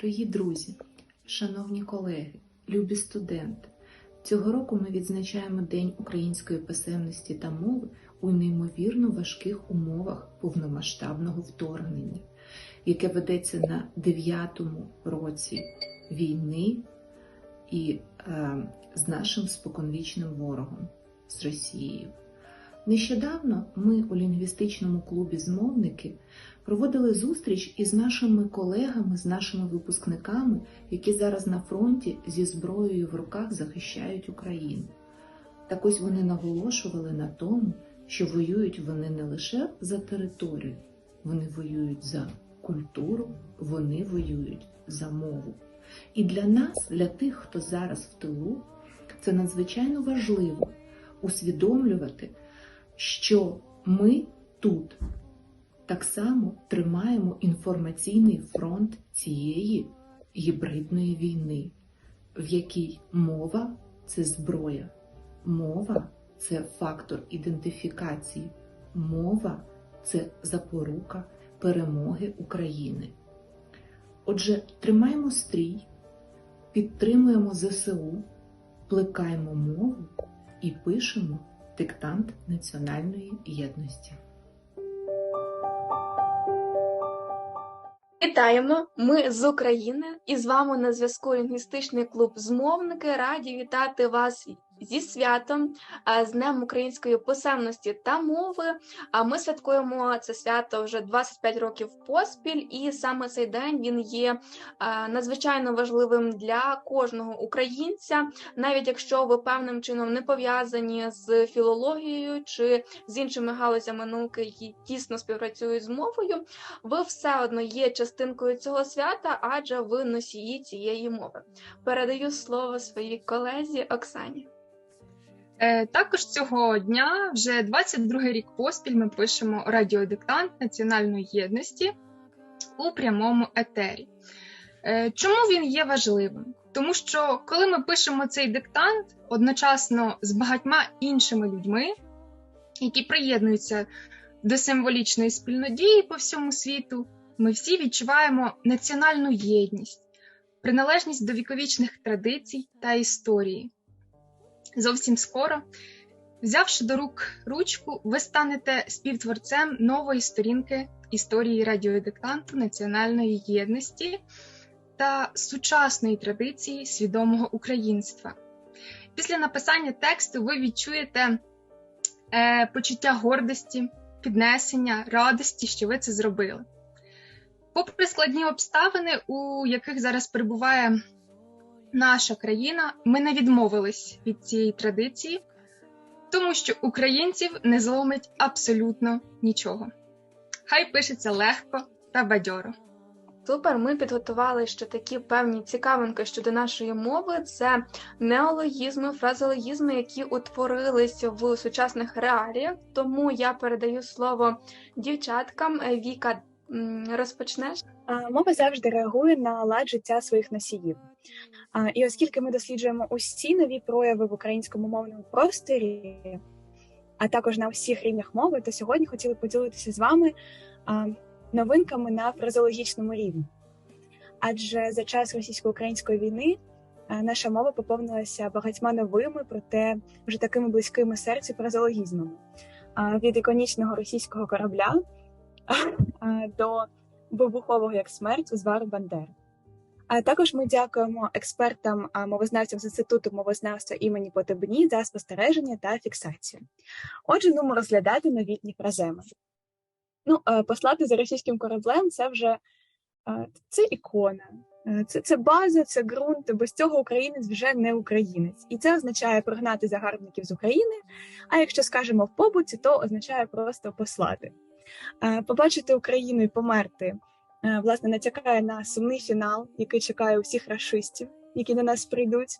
Дорогі друзі, шановні колеги, любі студенти, цього року ми відзначаємо День української писемності та мови у неймовірно важких умовах повномасштабного вторгнення, яке ведеться на дев'ятому році війни і е, з нашим споконвічним ворогом з Росією. Нещодавно ми у лінгвістичному клубі Змовники проводили зустріч із нашими колегами, з нашими випускниками, які зараз на фронті зі зброєю в руках захищають Україну. Так ось вони наголошували на тому, що воюють вони не лише за територію, вони воюють за культуру, вони воюють за мову. І для нас, для тих, хто зараз в тилу, це надзвичайно важливо усвідомлювати, що ми тут так само тримаємо інформаційний фронт цієї гібридної війни, в якій мова це зброя, мова це фактор ідентифікації, мова це запорука перемоги України. Отже, тримаємо стрій, підтримуємо ЗСУ, плекаємо мову і пишемо диктант національної єдності. Вітаємо! Ми з України і з вами на зв'язку лінгвістичний клуб Змовники. Раді вітати вас зі святом, з Днем української писемності та мови. А ми святкуємо це свято вже 25 років поспіль, і саме цей день він є надзвичайно важливим для кожного українця, навіть якщо ви певним чином не пов'язані з філологією чи з іншими галузями науки, які тісно співпрацюють з мовою, ви все одно є частинкою цього свята, адже ви носії цієї мови. Передаю слово своїй колезі Оксані. Е, також цього дня, вже 22 рік поспіль, ми пишемо радіодиктант національної єдності у прямому етері. Е, чому він є важливим? Тому що коли ми пишемо цей диктант одночасно з багатьма іншими людьми, які приєднуються до символічної спільнодії по всьому світу, ми всі відчуваємо національну єдність, приналежність до віковічних традицій та історії зовсім скоро. Взявши до рук ручку, ви станете співтворцем нової сторінки історії радіодиктанту національної єдності та сучасної традиції свідомого українства. Після написання тексту ви відчуєте е, почуття гордості, піднесення, радості, що ви це зробили. Попри складні обставини, у яких зараз перебуває наша країна, ми не відмовились від цієї традиції, тому що українців не зломить абсолютно нічого. Хай пишеться легко та бадьоро. Супер, ми підготували ще такі певні цікавинки щодо нашої мови. Це неологізми, фразологізми, які утворилися в сучасних реаліях. Тому я передаю слово дівчаткам. Віка розпочнеш. Мова завжди реагує на лад життя своїх носіїв. І оскільки ми досліджуємо усі нові прояви в українському мовному просторі, а також на всіх рівнях мови, то сьогодні хотіли поділитися з вами новинками на фразологічному рівні. Адже за час російсько-української війни наша мова поповнилася багатьма новими, проте вже такими близькими серцю фразологізмами. Від іконічного російського корабля до вибухового як смерть звару Бандери. А також ми дякуємо експертам, мовознавцям з інституту мовознавства імені Потебні за спостереження та фіксацію. Отже, ну розглядати новітні фраземи. Ну, послати за російським кораблем це вже це ікона, це це база, це ґрунт. Без цього українець вже не українець, і це означає прогнати загарбників з України. А якщо скажемо в побуті, то означає просто послати. Побачити Україну і померти. Е, власне натякає на сумний фінал, який чекає усіх расистів, які на нас прийдуть.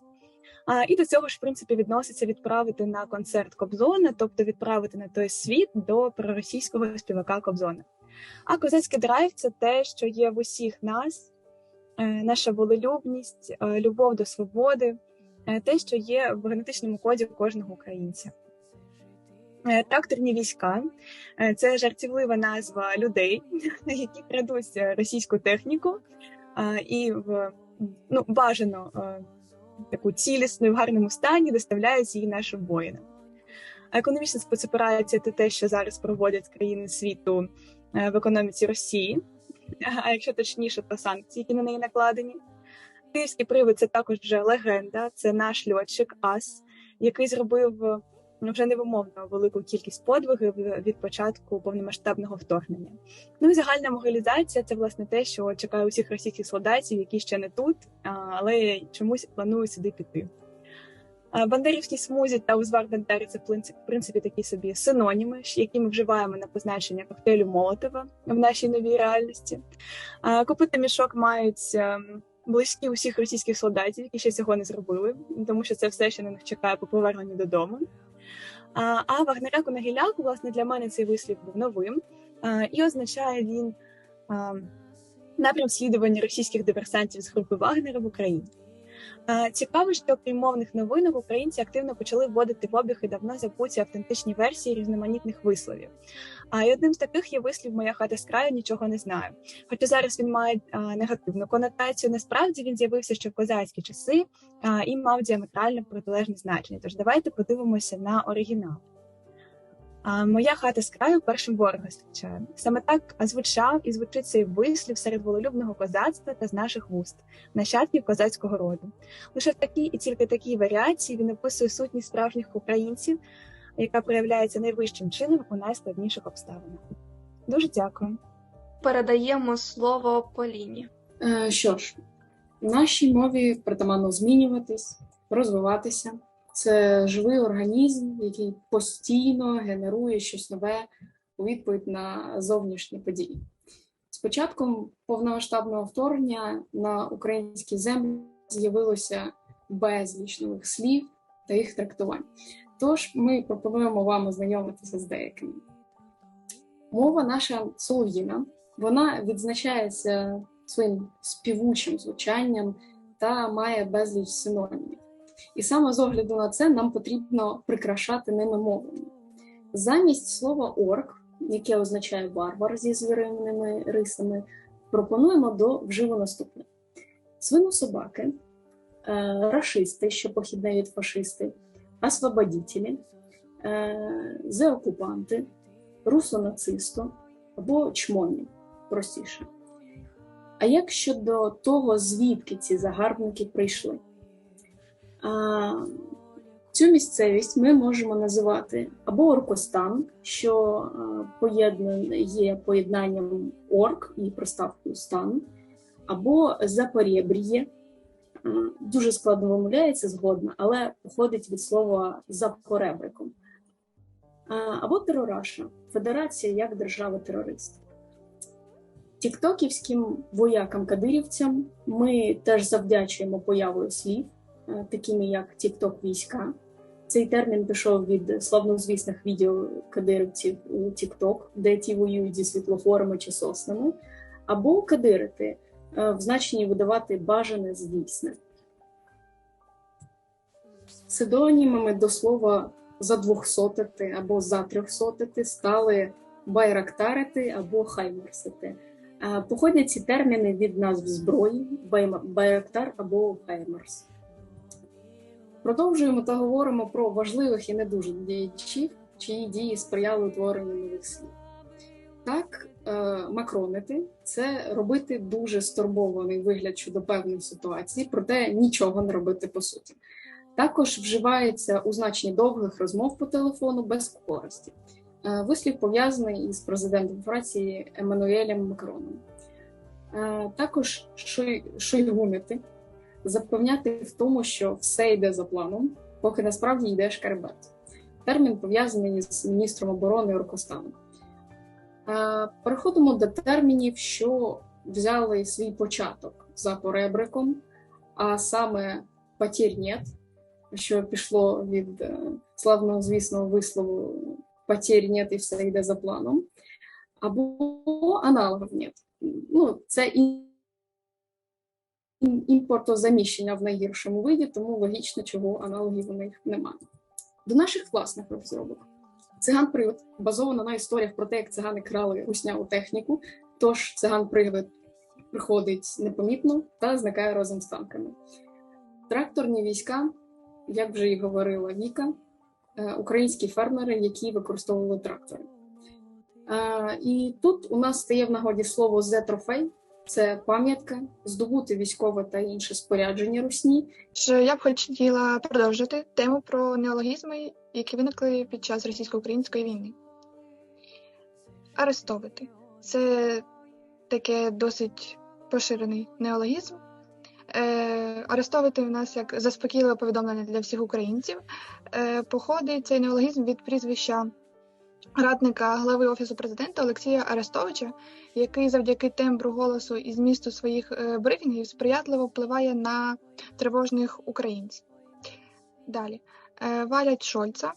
А, І до цього ж в принципі відноситься відправити на концерт Кобзона, тобто відправити на той світ до проросійського співака Кобзона. А козацький драйв це те, що є в усіх нас, е, наша волелюбність, е, любов до свободи, те, що є в генетичному коді кожного українця. Е, тракторні війська е, це жартівлива назва людей, які крадуть російську техніку, і в ну, бажано таку цілісну в гарному стані доставляють її нашим воїнам. Економічна спецоперація це те, що зараз проводять країни світу е, в економіці Росії, а якщо точніше, то санкції, які на неї накладені. Київський привид це також легенда. Це наш льотчик Ас, який зробив вже невимовно велику кількість подвигів від початку повномасштабного вторгнення. Ну і загальна могилізація це власне те, що чекає усіх російських солдатів, які ще не тут, але чомусь планують сюди піти. А, Бандерівський смузі та узвар Бандери це в принципі- такі собі синоніми, які ми вживаємо на позначення коктейлю Молотова в нашій новій реальності. А, Копити мішок мають ем, близькі усіх російських солдатів, які ще цього не зробили, тому що це все ще на них чекає по поверненню додому. А, Вагнеряку на гіляку, власне, для мене цей вислів був новим, і означає він напрям слідування російських диверсантів з групи Вагнера в Україні. Цікаво, що крім мовних новинок українці активно почали вводити в обіг і давно забуті автентичні версії різноманітних висловів. А і одним з таких є вислів Моя хата з краю нічого не знаю. Хоча зараз він має а, негативну конотацію, насправді він з'явився ще в козацькі часи а, і мав діаметрально протилежне значення. Тож давайте подивимося на оригінал. А, Моя хата з краю першим ворога зустрічає. Саме так звучав і звучить цей вислів серед волелюбного козацтва та з наших вуст, нащадків козацького роду. Лише в такій і тільки такій варіації він описує сутність справжніх українців, яка проявляється найвищим чином у найскладніших обставинах. Дуже дякую. Передаємо слово Поліні. Е, Що ж, нашій мові притаманно змінюватись, розвиватися. Це живий організм, який постійно генерує щось нове у відповідь на зовнішні події. З початком повномасштабного вторгнення на українській землі з'явилося безліч нових слів та їх трактувань. Тож ми пропонуємо вам ознайомитися з деякими. Мова наша солов'їна, вона відзначається своїм співучим звучанням та має безліч синонімів. І саме з огляду на це нам потрібно прикрашати ними мовами. Замість слова орк, яке означає варвар зі звіринними рисами, пропонуємо до вживу наступне: свинособаки, е, рашисти, що похідне від фашисти, освободітелі, е, зеокупанти, русонацисто або чмоні, простіше. А як щодо того, звідки ці загарбники прийшли? А, цю місцевість ми можемо називати або Оркостан, що е, є поєднанням орк і приставкою стан, або Запорєбріє. Дуже складно вимовляється згодна, але походить від слова запоребриком. А, Або Терораша Федерація як держава-терорист. Тіктоківським воякам-кадирівцям ми теж завдячуємо появою слів, е, такими як Тікток війська. Цей термін пішов від славнозвісних відео кадирівців у Тікток, де ті воюють зі світлофорами чи соснами, або кадирити в значенні видавати бажане з дійсне. Псевдонімами до слова задвохсотити або затрьохсотити стали байрактарити або хаймерсити. Е, Походять ці терміни від назв зброї, Байрактар або Хаймерс. Продовжуємо та говоримо про важливих і не дуже діячів, чиї дії сприяли утворенню нових слів. Так, е, макронити це робити дуже стурбований вигляд щодо певної ситуації, проте нічого не робити по суті. Також вживається у значенні довгих розмов по телефону без користі. Е, Вислів пов'язаний із президентом Франції Еммануелем Макроном. Е, Також шой- шойгунити, запевняти в тому, що все йде за планом, поки насправді йде шкарбет. Термін пов'язаний з міністром оборони Оркостаном. Е, Переходимо до термінів, що взяли свій початок за поребриком, а саме «потір нет», що пішло від е, славного звісного вислову потерь нет і все йде за планом, або аналогів нет. Ну, це ім- ім- імпортозаміщення в найгіршому виді, тому логічно, чого аналогів у них немає. До наших власних розробок. Циган привид базовано на історіях про те, як цигани крали русняву техніку. Тож циган привид приходить непомітно та зникає разом з танками. Тракторні війська, як вже і говорила Віка, е, українські фермери, які використовували трактори. Е, І тут у нас стає в нагоді слово «зе-трофей» – це пам'ятка, здобути військове та інше спорядження русні, я б хотіла продовжити тему про неологізми, які виникли під час російсько-української війни. Арестовити це таке досить поширений неологізм. Е, арестовити в нас як заспокійливе повідомлення для всіх українців. Е, походить цей неологізм від прізвища радника глави Офісу президента Олексія Арестовича, який завдяки тембру голосу і змісту своїх е, брифінгів сприятливо впливає на тривожних українців. Далі. Е, Валять Шольца.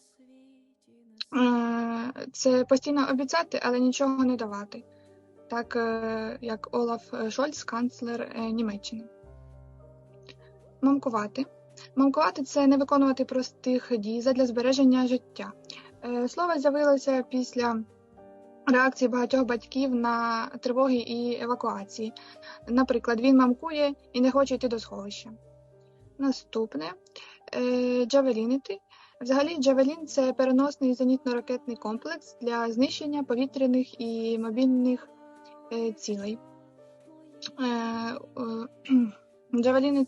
Е, Це постійно обіцяти, але нічого не давати. Так як Олаф Шольц, канцлер Німеччини. Мамкувати. Мамкувати це не виконувати простих дій задля збереження життя. Е, Слово з'явилося після реакції багатьох батьків на тривоги і евакуації. Наприклад, він мамкує і не хоче йти до сховища. Наступне е, джавелінити. Взагалі, джавелін це переносний зенітно-ракетний комплекс для знищення повітряних і мобільних е, цілей. Джавеліни,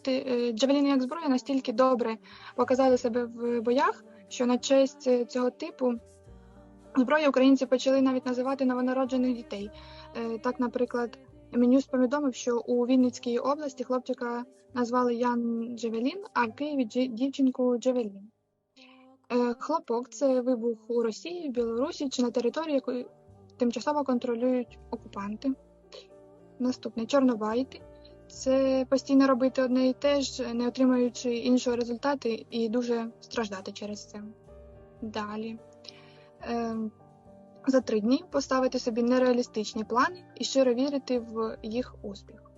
джавеліни як зброя настільки добре показали себе в боях, що на честь е, цього типу зброї українці почали навіть називати новонароджених дітей. Е, Так, наприклад, Менюс повідомив, що у Вінницькій області хлопчика назвали Ян Джавелін, а в Києві дівчинку Джавелін. Е, Хлопок це вибух у Росії, Білорусі чи на території, яку тимчасово контролюють окупанти. Наступне чорнобайти. Це постійно робити одне і те ж, не отримуючи іншого результату і дуже страждати через це. Далі. Е, за три дні поставити собі нереалістичні плани і щиро вірити в їх успіх.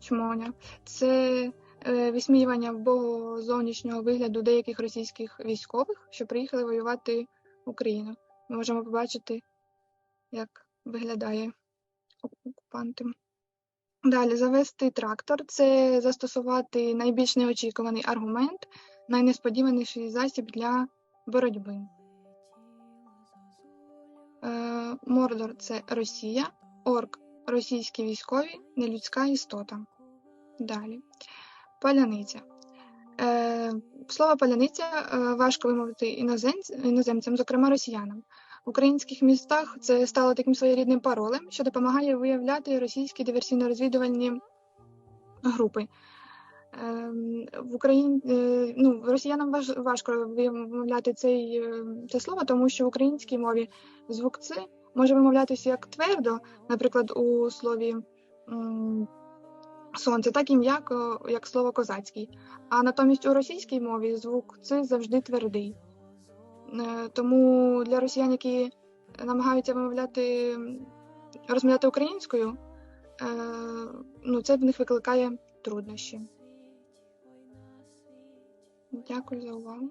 Чмоня. Це е, висміювання вбогого зовнішнього вигляду деяких російських військових, що приїхали воювати в Україну. Ми можемо побачити, як виглядає окупанти. Далі завести трактор це застосувати найбільш неочікуваний аргумент, найнесподіваніший засіб для боротьби. Е, Мордор це Росія, орк російські військові, нелюдська істота. Далі. Паляниця. Е, Слово паляниця е, важко вимовити іноземцям, іноземцям, зокрема росіянам. В українських містах це стало таким своєрідним паролем, що допомагає виявляти російські диверсійно-розвідувальні групи. Ем, В Україні е, ну, росіянам важ, важко вимовляти цей, е, це слово, тому що в українській мові звук «ц» може вимовлятися як твердо, наприклад, у слові сонце, так і м'яко, як слово козацький. А натомість у російській мові звук «ц» завжди твердий. Е, Тому для росіян, які намагаються вимовляти, розмовляти українською, е, ну, це в них викликає труднощі. Дякую за увагу.